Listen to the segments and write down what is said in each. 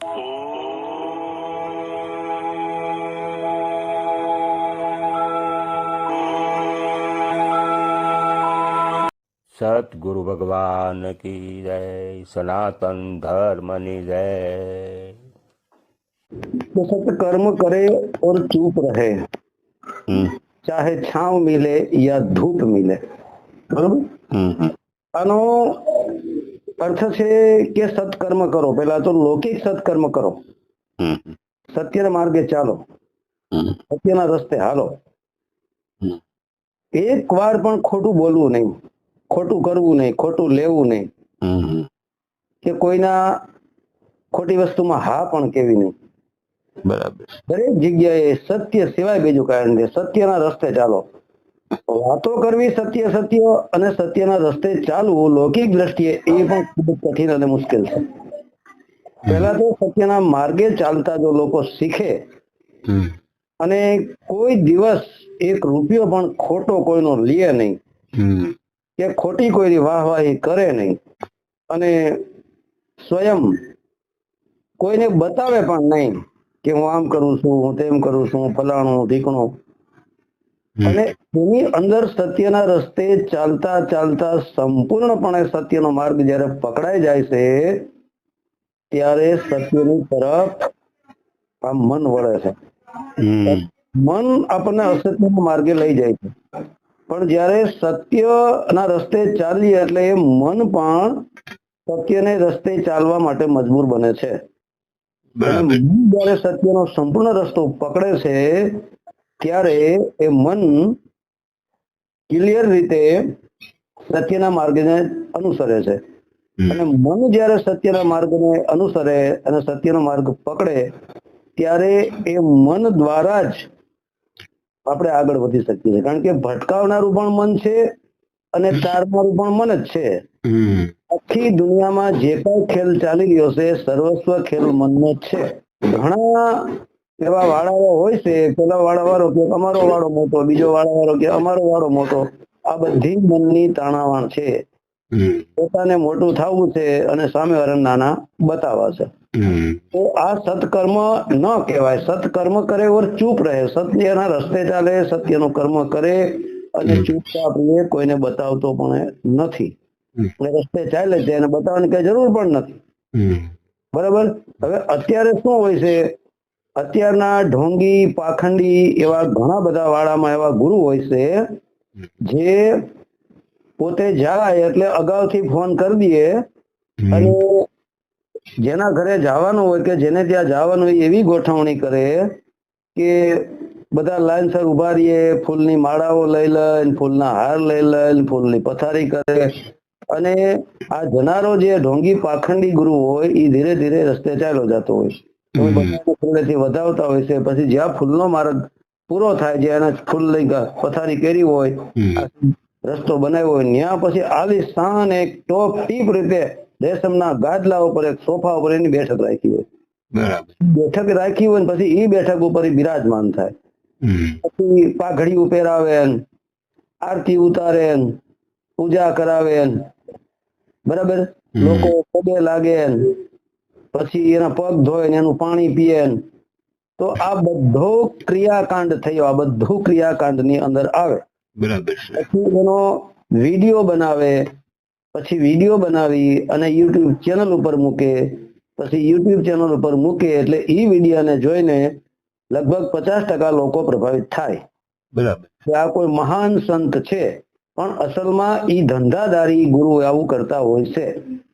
सत गुरु भगवान की जय सनातन धर्म निजय तो सत कर्म करे और चुप रहे। हम्म। चाहे छाव मिले या धूप मिले। बरबर? हम्म। અર્થ છે કે સત્કર્મ કરો. પેલા તો લૌકિક સત્કર્મ કરો. સત્યના માર્ગે ચાલો. સત્યના રસ્તે હાલો. એક વાર પણ ખોટું બોલવું નહીં. ખોટું કરવું નહીં. ખોટું લેવું નહીં. કે કોઈના ખોટી વસ્તુમાં હા પણ કેવી નહીં. બરાબર. દરેક જગ્યાએ સત્ય સિવાય બીજું કારણ છે સત્યના રસ્તે ચાલો. વાતો કરવી સત્ય સત્ય અને સત્યના રસ્તે ચાલવું લૌકિક દ્રષ્ટિએ એ પણ ખૂબ કઠિન અને મુશ્કેલ છે. પહેલા તો સત્યના માર્ગે ચાલતા જો લોકો શીખે અને કોઈ દિવસ એક રૂપિયો પણ ખોટો કોઈનો લે નહીં. કે ખોટી કોઈની વાહવાહી કરે નહીં. અને સ્વયં કોઈને બતાવે પણ નહીં કે હું આમ કરું છું હું તેમ કરું છું ફલાણું ઢીકણું અને એની અંદર સત્યના રસ્તે ચાલતા ચાલતા સંપૂર્ણપણે સત્યનો માર્ગ જ્યારે પકડાઈ જાય છે ત્યારે સત્યની તરફ આ મન વળે છે. મન આપણને અસત્યના માર્ગે લઈ જાય છે. પણ જ્યારે સત્યના રસ્તે ચાલીએ એટલે એ મન પણ સત્યને રસ્તે ચાલવા માટે મજબૂર બને છે. મન જ્યારે સત્યનો સંપૂર્ણ રસ્તો પકડે છે ત્યારે એ મન ક્લિયર રીતે સત્યના માર્ગને અનુસરે છે. અને મન જ્યારે સત્યના માર્ગને અનુસરે અને સત્યનો માર્ગ પકડે ત્યારે એ મન દ્વારા જ આપણે આગળ વધી શકીએ છીએ. કારણ કે ભટકાવનારું પણ મન છે અને તારનારું પણ મન જ છે. આખી દુનિયામાં જે કઈ ખેલ ચાલી રહ્યો છે સર્વસ્વ ખેલ મનનો છે. ઘણા એવા વાળાઓ હોય છે પેલા વાળા વાળો કે અમારો વાળો મોટો બીજો વાળા વાળો કે અમારો વાળો મોટો આ બધી મનની તાણાવાણ છે. પોતાને મોટું થવું છે અને સામેવાળાને નાના બતાવવા છે તો આ સત્કર્મ ન કહેવાય. સત્કર્મ કરે ઓર ચૂપ રહે. સત્યના રસ્તે ચાલે સત્યનું કર્મ કરે અને ચૂપચાપ રહે કોઈને બતાવતો પણ નથી. રસ્તે ચાલે છે એને બતાવવાની કઈ જરૂર પણ નથી. બરાબર? હવે અત્યારે શું હોય છે? અત્યારના ઢોંગી પાખંડી એવા ઘણા બધા વાળામાં એવા ગુરુ હોય છે જે પોતે જાય એટલે અગાઉથી ફોન કરી દઈએ અને જેના ઘરે જવાનું હોય કે જેને ત્યાં જવાનું હોય એવી ગોઠવણી કરે કે બધા લાઈનસર ઊભા રહીએ ફૂલની માળાઓ લઈ લઈને ફૂલના હાર લઈ લઈને ફૂલની પથારી કરે અને આ જનારો જે ઢોંગી પાખંડી ગુરુ હોય એ ધીરે ધીરે રસ્તે ચાલ્યો જતો હોય. બધાને ફૂલેથી વધાવતા હોય છે. પછી જ્યાં ફૂલનો માર્ગ પૂરો થાય જ્યાં એને ફૂલ લઈ પથારી કરી હોય રસ્તો બનાવ્યો હોય ત્યાં પછી આલી શાન એક ટોપ ટીપ રીતે રેશમના ગાદલા ઉપર એક સોફા ઉપર એની બેઠક રાખી હોય. બેઠક રાખી હોય પછી એ બેઠક ઉપર બિરાજમાન થાય. પછી પાઘડી ઉપેરાવે આરતી ઉતારે પૂજા કરાવે બરાબર? લોકો પગે લાગે પછી એના પગ ધોય ને એનું પાણી પીએ તો આ બધો ક્રિયાકાંડ થયો આ બધું ક્રિયાકાંડની અંદર આવે. બરાબર પછી એનો વીડિયો બનાવે પછી વીડિયો બનાવી અને યુટ્યુબ ચેનલ ઉપર મૂકે પછી યુટ્યુબ ચેનલ ઉપર મૂકે એટલે એ વિડીયોને જોઈને લગભગ પચાસ ટકા લોકો પ્રભાવિત થાય. બરાબર. આ કોઈ મહાન સંત છે પણ અસલમાં ઈ ધંધાદારી ગુરુ આવું કરતા હોય છે.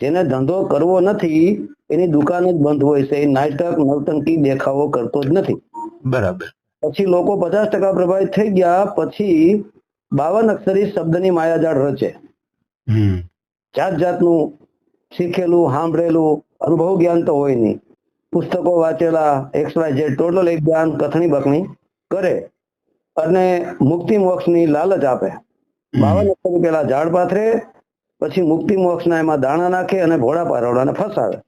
જેને ધંધો કરવો નથી એની દુકાન જ બંધ હોય છે એ નાટક નવટંકી દેખાવો કરતો જ નથી. બરાબર. પછી લોકો પચાસ ટકા પ્રભાવિત થઈ ગયા પછી બાવન અક્ષરી શબ્દની માયાજાળ રચે. જાત જાતનું શીખેલું સાંભળેલું અનુભવ જ્ઞાન તો હોય નહીં. પુસ્તકો વાંચેલા એક્સ વાય ઝેડ ટોટલ એક જ્ઞાન કથણી બકણી કરે અને મુક્તિ મોક્ષની લાલચ આપે. બાવન અક્ષરી પેલા ઝાડ પાથરે પછી મુક્તિ મોક્ષના એમાં દાણા નાખે અને ભોળા પારોડાને ફસાવે.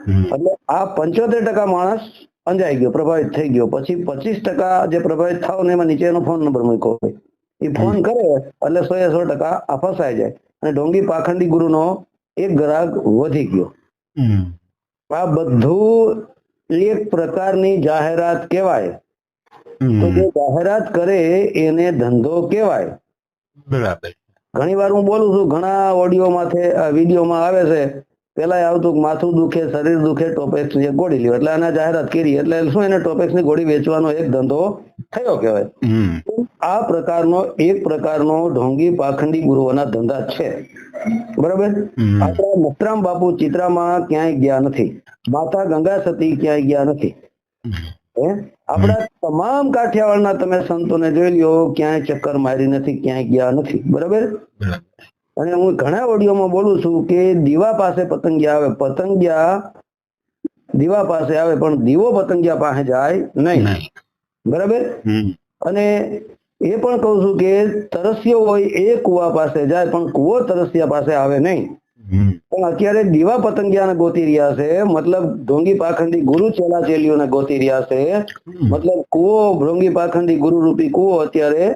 એટલે આ પંચોતેર ટકા માણસ અંજાઈ ગયો પ્રભાવિત થઈ ગયો. પછી પચીસ ટકા જે પ્રભાવિત થાવ ને એમાં નીચેનો ફોન નંબર મૂક્યો હોય. એ ફોન કરે એટલે સો સો ટકા આ ફસાઈ જાય. અને ઢોંગી પાખંડી ગુરુનો એક ગ્રાહક વધી ગયો. આ બધું એક પ્રકારની જાહેરાત કહેવાય. તો જે જાહેરાત કરે એને ધંધો કહેવાય. બરાબર. ઘણી વાર હું બોલું છું ઘણા ઓડિયોમાં છે વિડીયોમાં આવે છે પેલા આવતું માથું દુખે શરીર દુખે ટોપેક્સની ગોળી લ્યો. એટલે આના જાહેરાત કરી. એટલે શું એને ટોપેક્સની ગોળી વેચવાનો એક ધંધો થયો કહેવાય. આ પ્રકારનો એક પ્રકારનો ઢોંગી પાખંડી ગુરુઓના ધંધા છે. બરાબર? આપણા મુક્તરામ બાપુ ચિત્રામાં ક્યાંય ગયા નથી. માતા ગંગા સતી ક્યાંય ગયા નથી. આપણા તમામ કાઠિયાવાડના તમે સંતોને જોઈ લ્યો ક્યાંય ચક્કર મારી નથી ક્યાંય ગયા નથી. બરાબર. અને હું ઘણા ઓડિયોમાં બોલું છું કે દીવા પાસે પતંગિયા આવે. પતંગિયા દીવા પાસે આવે પણ દીવો પતંગિયા પાસે જાય નહીં. બરાબર? અને એ પણ કહું છું કે તરસ્યો હોય એ કુવા પાસે જાય પણ કુવો તરસ્યા પાસે આવે નહીં. પણ અત્યારે દીવા પતંગિયાને ગોતી રહ્યા છે મતલબ ઢોંગી પાખંડી ગુરુ ચેલા ચેલીઓને ગોતી રહ્યા છે. મતલબ કુવો ઢોંગી પાખંડી ગુરુ રૂપી કુવો અત્યારે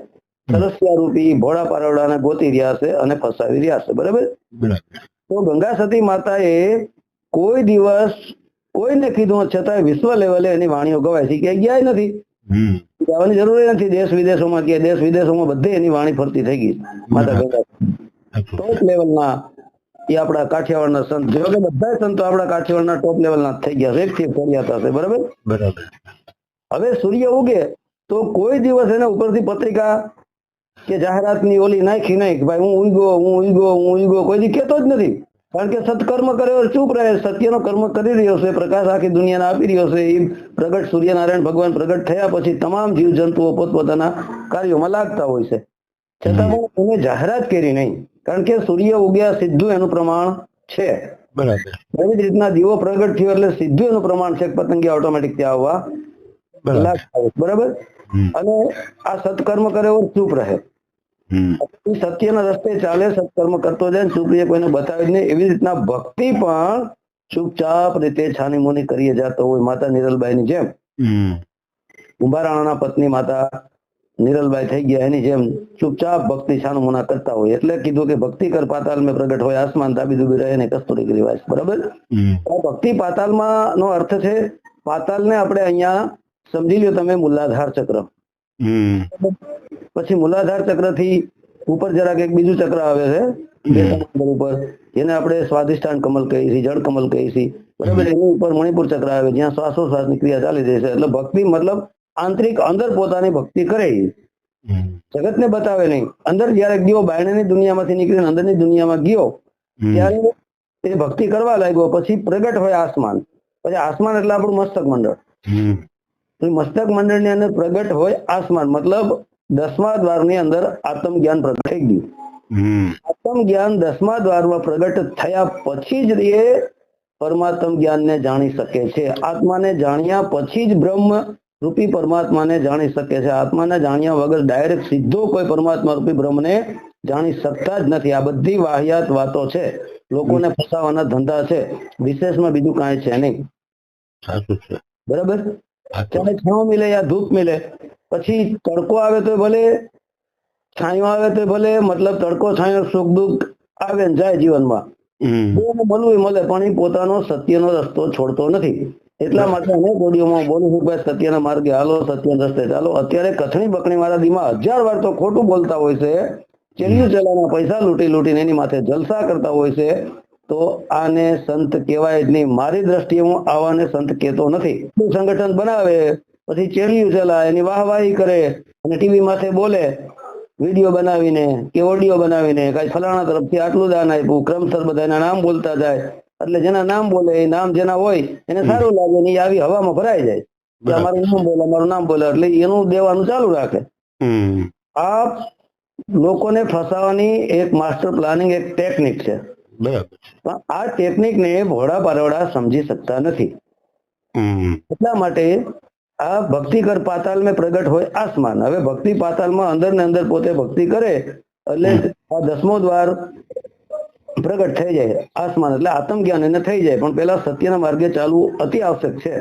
તરસ્યા રૂપી ભોળા પારવડાને ગોતી રહ્યા છે અને ફસાવી રહ્યા છે. બરાબર? તો ગંગા સતી માતાએ કોઈ દિવસ કોઈને કીધું છતાં વિશ્વ લેવલે એની વાણીઓ ગવાય છે. ક્યાંય ગયા નથી. જવાની જરૂર નથી દેશ વિદેશોમાં કે દેશ વિદેશોમાં બધે એની વાણી ફરતી થઈ ગઈ માતા ગંગા ટોપ લેવલના એ આપણા કાઠિયાવાડના સંત. જો કે બધા સંતો આપણા કાઠિયાવાડના ટોપ લેવલના થઈ ગયા છે. એકથી એક ચડ્યા થશે બરાબર? બરાબર. હવે સૂર્ય ઉગે તો કોઈ દિવસ એને ઉપરથી પત્રિકા કે જાહેરાતની ઓલી નાખી નાખ ભાઈ હું ઊંઘો હું ઊંઘો હું ઊંઘો કોઈ કહેતો જ નથી. કારણ કે સત્કર્મ કર્યો ચૂપ રહે સત્યનો કર્મ કરી રહ્યો છે પ્રકાશ આખી દુનિયાને આપી રહ્યો છે એ પ્રગટ સૂર્યનારાયણ ભગવાન પ્રગટ થયા પછી તમામ જીવ જંતુઓ પોતપોતાના કાર્યોમાં લાગતા હોય છે. છતાં પણ એને જાહેરાત કરી નહીં કારણ કે સૂર્ય ઉગ્યા સીધું એનું પ્રમાણ છે. બરાબર. એવી જ રીતના દીવો પ્રગટ થયો એટલે સીધું એનું પ્રમાણ છે પતંગી ઓટોમેટિક ત્યાં આવવા બરાબર. લાગતા હોય. બરાબર? અને આ સત્કર્મ કરે ચૂપ રહે. સત્યના રસ્તે ચાલે સત્કર્મ કરતો જાય રહીએ કોઈને બતાવે નહીં. એવી રીતના ભક્તિ પણ ચૂપચાપ રીતે છાની મુની કરીએ જતો હોય. માતા નિરલબાઈની જેમ. કુંભારાણાના પત્ની માતા નિરલબાઈ થઈ ગયા. એની જેમ ચૂપચાપ ભક્તિ છાનું મુના કરતા હોય. એટલે કીધું કે ભક્તિ કર પાતાલ મેં પ્રગટ હોય આસમાન દાબી દુબી રહે ને કસ્તુરી કરી વાસ બરાબર? ભક્તિ પાતાલમાં નો અર્થ છે પાતાલને આપણે અહીંયા સમજી લ્યો તમે મૂલાધાર ચક્ર. પછી મૂલાધાર ચક્રથી ઉપર જરાક એક બીજું ચક્ર આવે છે ઉપર જેને આપણે સ્વાદિષ્ઠાન કમલ કહીએ છીએ જળ કમલ કહીએ છીએ. બરાબર એની ઉપર મણિપુર ચક્ર આવે જ્યાં શ્વાસોશ્વાસની ક્રિયા ચાલી જાય છે. એટલે ભક્તિ મતલબ આંતરિક અંદર પોતાની ભક્તિ કરે જગત જગતને બતાવે નહીં. અંદર જયારે ગયો બાયણની દુનિયામાંથી નીકળીને અંદરની દુનિયામાં ગયો ત્યારે એ ભક્તિ કરવા લાગ્યો પછી પ્રગટ હોય આસમાન. પછી આસમાન એટલે આપણું મસ્તક મંડળ. મસ્તક મંડળની અંદર પ્રગટ હોય આસમાન. મતલબ દસમા દ્વારની અંદર આત્મ જ્ઞાન પ્રગટ થઈ ગયું. આત્મ જ્ઞાન દસમા દ્વારમાં પ્રગટ થયા પછી જ એ પરમાત્મ જ્ઞાનને જાણી શકે છે. આત્માને જાણ્યા પછી જ બ્રહ્મ રૂપી પરમાત્માને જાણી શકે છે. આત્માને જાણ્યા વગર ડાયરેક્ટ સીધો કોઈ પરમાત્મા રૂપી બ્રહ્મને જાણી શકતા જ નથી. આ બધી વાહિયાત વાતો છે. લોકોને ફસાવાના ધંધા છે. વિશેષમાં બીજું કાંઈ છે નહીં. બરાબર? ચાહે છાંવ મિલે યા ધૂપ મિલે? પછી તડકો આવે તો ભલે છાંયો આવે તો ભલે મતલબ તડકો છાંયો સુખ દુઃખ આવે ને જાય જીવનમાં. એ મળે પણ એ પોતાનો સત્યનો રસ્તો છોડતો નથી. એટલા માટે અનેક ઓડિયોમાં બોલું છું ભાઈ સત્યના માર્ગે હાલો સત્યના રસ્તે ચાલો. અત્યારે કથણી બકણી વાળા દીમાં હજાર વાર તો ખોટું બોલતા હોય છે. ચેલ્યું ચેલાના પૈસા લૂંટી લૂંટીને એની માથે જલસા કરતા હોય છે. તો આને સંત કહેવાય જ નહીં. મારી દ્રષ્ટિએ હું આવાને સંત કહેતો નથી. સંગઠન બનાવે. પછી ચેલિયું ચલાય એની વાહવાહી કરે અને ટીવી માથે બોલે વીડિયો બનાવીને કે ઓડિયો બનાવીને કઈ ફલાણા તરફથી આટલું દાન આપ્યું ક્રમસર બધા એના નામ બોલતા જાય. એટલે જેના નામ બોલે એ નામ જેના હોય એને સારું લાગે ને એ આવી હવામાં ભરાઈ જાય. કે અમારું નામ બોલે અમારું નામ બોલે એટલે એનું દેવાનું ચાલુ રાખે. આ લોકોને ફસાવાની એક માસ્ટર પ્લાનિંગ એક ટેકનિક છે. બરાબર. પણ આ ટેકનિકને ભોળા પારોડા સમજી શકતા નથી. એટલા માટે આ ભક્તિ કર પાતાલ મેં પ્રગટ હોય આસમાન. હવે ભક્તિ પાતાલમાં અંદર ને અંદર પોતે ભક્તિ કરે એટલે આ દસમો દ્વાર પ્રગટ થઈ જાય આસમાન. એટલે આત્મ જ્ઞાન એને થઈ જાય. પણ પેલા સત્યના માર્ગે ચાલવું અતિ આવશ્યક છે.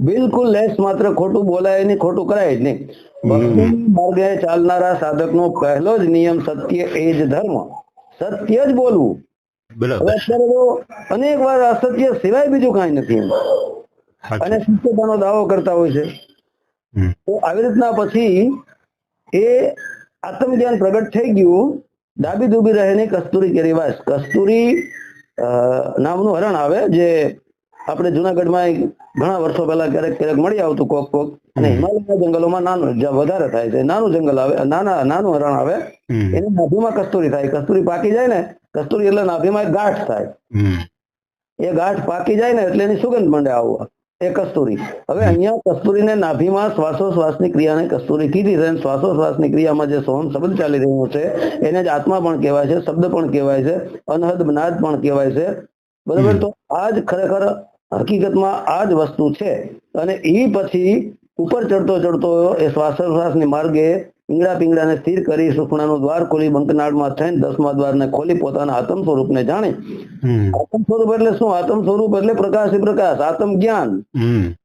બિલકુલ લેસ માત્ર ખોટું બોલાય નહીં ખોટું કરાય જ નહીં. ભક્તિ માર્ગે ચાલનારા સાધકનો પહેલો જ નિયમ સત્ય એ જ ધર્મ. સત્ય જ બોલવું. અત્યારે તો અનેક વાર અસત્ય સિવાય બીજું કાંઈ નથી અને સત્યતાનો દાવો કરતા હોય છે. તો આવી રીતના પછી એ આત્મજ્ઞાન પ્રગટ થઈ ગયું. ડાબી ડૂબી રહે નહીં કસ્તુરી કે રિવાજ કસ્તુરી નામનું હરણ આવે જે આપણે જુનાગઢમાં ઘણા વર્ષો પહેલા ક્યારેક ક્યારેક મળી આવતું કોક કોક. અને હિમાલયના જંગલોમાં નાનું વધારે થાય છે. નાનું જંગલ આવે નાના નાનું હરણ આવે. એની નાભીમાં કસ્તુરી થાય. કસ્તુરી પાકી જાય ને કસ્તુરી એટલે નાભીમાં એક ગાંઠ થાય. એ ગાંઠ પાકી જાય ને એટલે એની સુગંધ મંડે આવવા. એ કસ્તુરી. હવે અહીંયા કસ્તુરીને નાભીમાં શ્વાસોશ્વાસની ક્રિયાને કસ્તુરી કીધી છે. શ્વાસોશ્વાસની ક્રિયામાં જે સોહમ શબ્દ ચાલી રહ્યો છે, એને જ આત્મા પણ કહેવાય છે, શબ્દ પણ કહેવાય છે, અનહદ નાદ પણ કહેવાય છે. બરાબર? તો આ જ ખરેખર હકીકતમાં આ જ વસ્તુ છે. અને એ પછી ઉપર ચડતો ચડતો એ શ્વાસોશ્વાસની માર્ગે પીંગડા પીંગડાને સ્થિર કરી સુખણાનું દ્વાર ખોલી બંકનાળમાં થઈને દસમા દ્વારને ખોલી પોતાના આત્મ સ્વરૂપને જાણે. આત્મ સ્વરૂપ એટલે શું? આત્મ સ્વરૂપ એટલે પ્રકાશ પ્રકાશ આત્મ જ્ઞાન.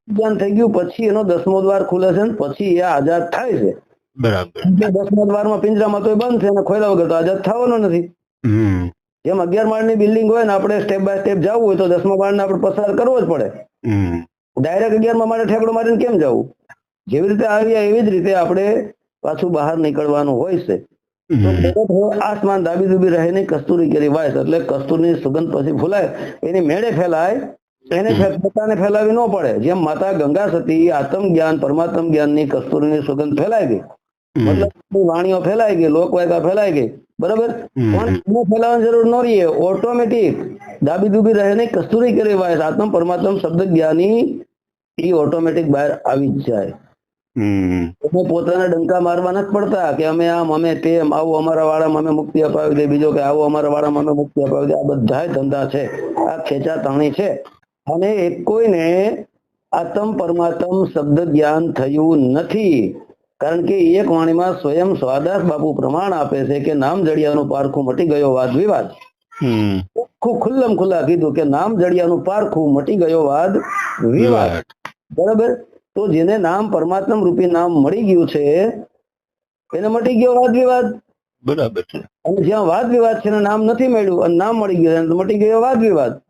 જ્ઞાન થઈ ગયું પછી એનો દસમો દ્વાર ખુલે છે પછી એ આઝાદ થાય છે. બરાબર. દસમા દ્વારમાં પિંજરામાં તો એ બંધ છે અને ખોલ્યા વગર તો આઝાદ થવાનો નથી. જેમ અગિયાર માળની બિલ્ડિંગ હોય ને આપણે સ્ટેપ બાય સ્ટેપ જવું હોય તો દસમા માળને આપણે પસાર કરવો જ પડે. હમ. ડાયરેક્ટ અગિયારમાં માળે ઠેકડો મારીને કેમ જવું? જેવી રીતે આવ્યા એવી જ રીતે આપણે પાછું બહાર નીકળવાનું હોય છે. આસમાન દાબી દુબી રહે નહીં કસ્તુરી કરી વાયસ. એટલે કસ્તુરની સુગંધ પછી ફૂલાય. એની મેળે ફેલાય એને પોતાને ફેલાવી ન પડે. જેમ માતા ગંગા સતી આત્મ જ્ઞાન પરમાત્મ જ્ઞાનની કસ્તુરીની સુગંધ ફેલાઈ ગઈ. મતલબ વાણીઓ ફેલાઈ ગઈ લોકવાયકા ફેલાઈ ગઈ. બરાબર? પણ એને ફેલાવવાની જરૂર ન રહીએ. ઓટોમેટિક દાબી દુબી રહે નહીં કસ્તુરી કરી વાયસ. આત્મ પરમાત્મ શબ્દ જ્ઞાની એ ઓટોમેટિક બહાર આવી જ જાય. અમે પોતાના ડંકા મારવા નથી પડતા કે અમે આમ અમે તેમ આવું અમારા વાળામાં અમે મુક્તિ અપાવી દે બીજો કે આવું અમારા વાળામાં અમે મુક્તિ અપાવી દે. આ બધા ધંધા છે. આ ખેંચા તાણી છે. અને એક કોઈને આત્મ પરમાત્મ શબ્દ જ્ઞાન થયું નથી. કારણ કે એક વાણીમાં સ્વયં સ્વાદાસ બાપુ પ્રમાણ આપે છે કે નામ જડિયાનું પારખું મટી ગયો વાદ વિવાદ. ખૂબ ખુલ્લમ ખુલ્લા કીધું કે નામ જડિયાનું પારખું મટી ગયો વાદ વિવાદ. બરાબર? તો જેને નામ પરમાત્મ રૂપી નામ મળી ગયું છે એને મટી ગયો વાદ વિવાદ? બરાબર છે. અને જ્યાં વાદ વિવાદ છે નામ નથી મળ્યું. અને નામ મળી ગયું તો મટી ગયો વાદ વિવાદ.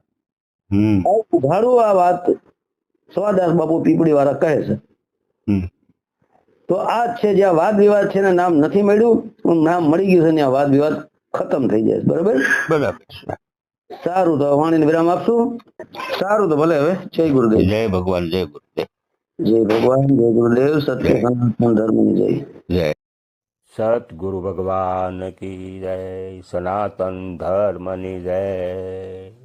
હમ. આ વાત સ્વાદાસ બાપુ પીપળી વાળા કહે છે. તો આ છે જ્યાં વાદ વિવાદ છે ને નામ નથી મળ્યું નામ મળી ગયું છે ત્યાં વાદ વિવાદ ખતમ થઈ જાય બરાબર? બરાબર સારું તો વાણીને વિરામ આપશું. સારું તો ભલે હવે. જય ગુરુદેવ. જય ભગવાન જય ગુરુદેવ. જય ભગવાન જય ગુરુદેવ સત્ય સનાતન ધર્મની જય. જય. સદગુરુ ભગવાન કી જય સનાતન ધર્મની જય.